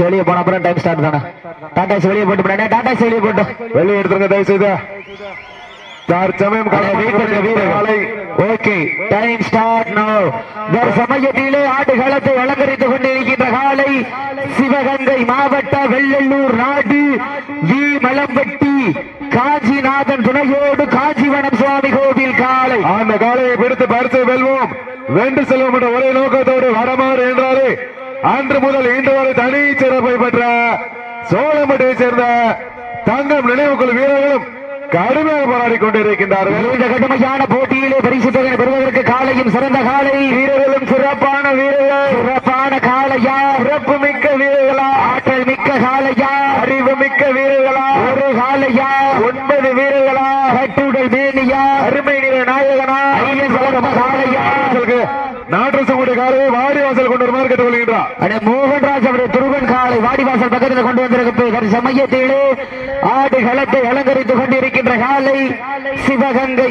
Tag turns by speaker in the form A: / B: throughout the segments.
A: வெளியே போன அப்புறம் டைம் ஸ்டார்ட் தானே. டாடா வெளியே போட்டு டாடா வெளியே போட்டு.
B: வெளியே எடுத்துருங்க தயவு செய்து தற்சமயம்
A: ஓகே டைம் ஸ்டார்ட் நோ சமயத்திலே ஆடுகளத்தை அலங்கரித்துக் கொண்டிருக்கின்ற காலை சிவகங்கை மாவட்ட வெள்ளல்லூர் நாடு வி. மலம்பட்டி காஞ்சிநாதன் துணையோடு காஞ்சிவனம் சுவாமி கோவில் காலை.
B: அந்த காலையை பிடித்து பரிசை வெல்வோம். வென்று செல்வோம் என்ற ஒரே நோக்கத்தோடு வரமாறு என்றாலே அன்று முதல் இன்று வரை தனி சிறப்பை பெற்ற சோழம்பட்டியை சேர்ந்த தங்கம் நினைவுக்குழு வீரர்களும் கடுமையாக போராடி கொண்டிருக்கின்றார்கள்.
A: இந்த கடுமையான போட்டியிலே பரிசு தொகை பெறுவதற்கு காலையும் சிறந்த காலை.
B: வீரர்களும் சிறப்பான வீரர்கள்.
A: சிறப்பான காலையா?
B: சிறப்பு மிக்க வீரர்களா?
A: ஆற்றல் மிக்க காலையா?
B: அறிவு மிக்க வீரர்களா?
A: ஒரு காலையா?
B: ஒன்பது வீரர்களா?
A: கட்டுடல் மேனியா?
B: அருமை நிலை நாயகனா?
A: ஐயன் காளையா.
B: நாட்டரசனுடைய காலையை வாடி வாசல் கொண்டு வருமாறு கேட்டுக்கொள்கின்றார்.
A: அடே மோகன்ராஜ் அவருடைய துருவன் காலை வாடிவாசல் பக்கத்தில் கொண்டு வந்திருக்கிறது. சமயத்திலே ஆடு களத்தை அலங்கரித்துக் கொண்டிருக்கின்ற காலை சிவகங்கை.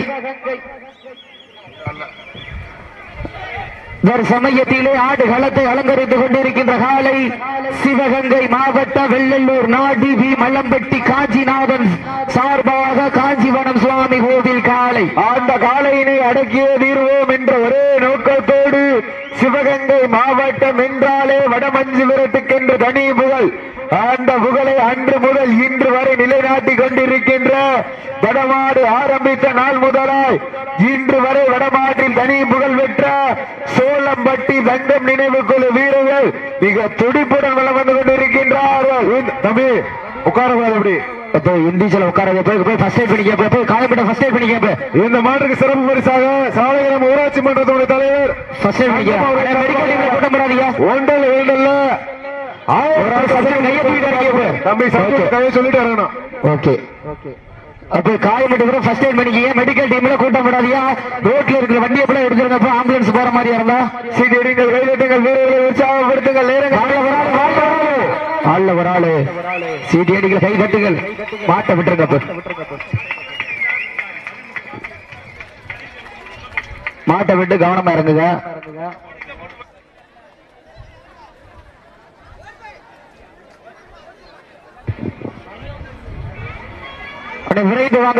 A: சமயத்திலே ஆடு களத்தை அலங்கரித்துக் கொண்டிருக்கின்ற காலை சிவகங்கை மாவட்ட வெள்ளல்லூர் நாடி வி மல்லம்பட்டி காஞ்சிநாதன் சார்பாக காஞ்சி
B: அந்த காலையினை அடக்கிய தீர்வோம் என்ற ஒரே நோக்கத்தோடு சிவகங்கை மாவட்டம் என்றாலே வடமஞ்சு விரட்டுக்கென்று தனி புகழ். அந்த புகழை அன்று முதல் இன்று வரை நிலைநாட்டி கொண்டிருக்கின்ற வடமாடு ஆரம்பித்த நாள் முதலாய் இன்று வரை வடமாட்டில் தனி புகழ் பெற்ற சோளம்பட்டி தங்கம் நினைவு குழு வீரர்கள் மிக துடிப்புடன் வளம் வந்து கொண்டிருக்கின்றார்கள். தம்பி உட்காரக்கூடாது அப்படி.
A: இப்போ இந்திச்சில உட்கார போய் போய் ஃபர்ஸ்ட் எய்ட் பண்ணிக்க போய் போய் காயப்பட்ட ஃபர்ஸ்ட் எய்ட் பண்ணிக்க போய்.
B: இந்த மாட்டுக்கு சிறப்பு பரிசாக சாலைகிராம ஊராட்சி மன்றத்துடைய தலைவர்
A: ஃபர்ஸ்ட் எய்ட் பண்ணிக்க. மெடிக்கல் கூட்டம் போடாதீங்க.
B: ஒன்றல் இரண்டல்ல.
A: போய்
B: தம்பி சம்பி கையை சொல்லிட்டு இறங்கணும்.
A: ஓகே அப்ப காயப்பட்டு கூட ஃபர்ஸ்ட் எய்ட் பண்ணிக்கீங்க மெடிக்கல் டீம்ல கூட்டம் போடாதீங்க. ரோட்ல இருக்கிற வண்டியை கூட எடுத்துருங்க. அப்ப ஆம்புலன்ஸ் போற மாதிரி இருந்தா?
B: சீக்கிரங்கள் கைதட்டுங்கள் வீரர்களை உற்சாகப்படுத்துங்கள் நேரங்கள்
A: ஆள்ல சீட்டி அடிகள் கை தட்டுகள் மாட்ட விட்டுருங்க அப்ப. மாட்டை விட்டு கவனமா இருந்துங்க விரைந்து வாங்க.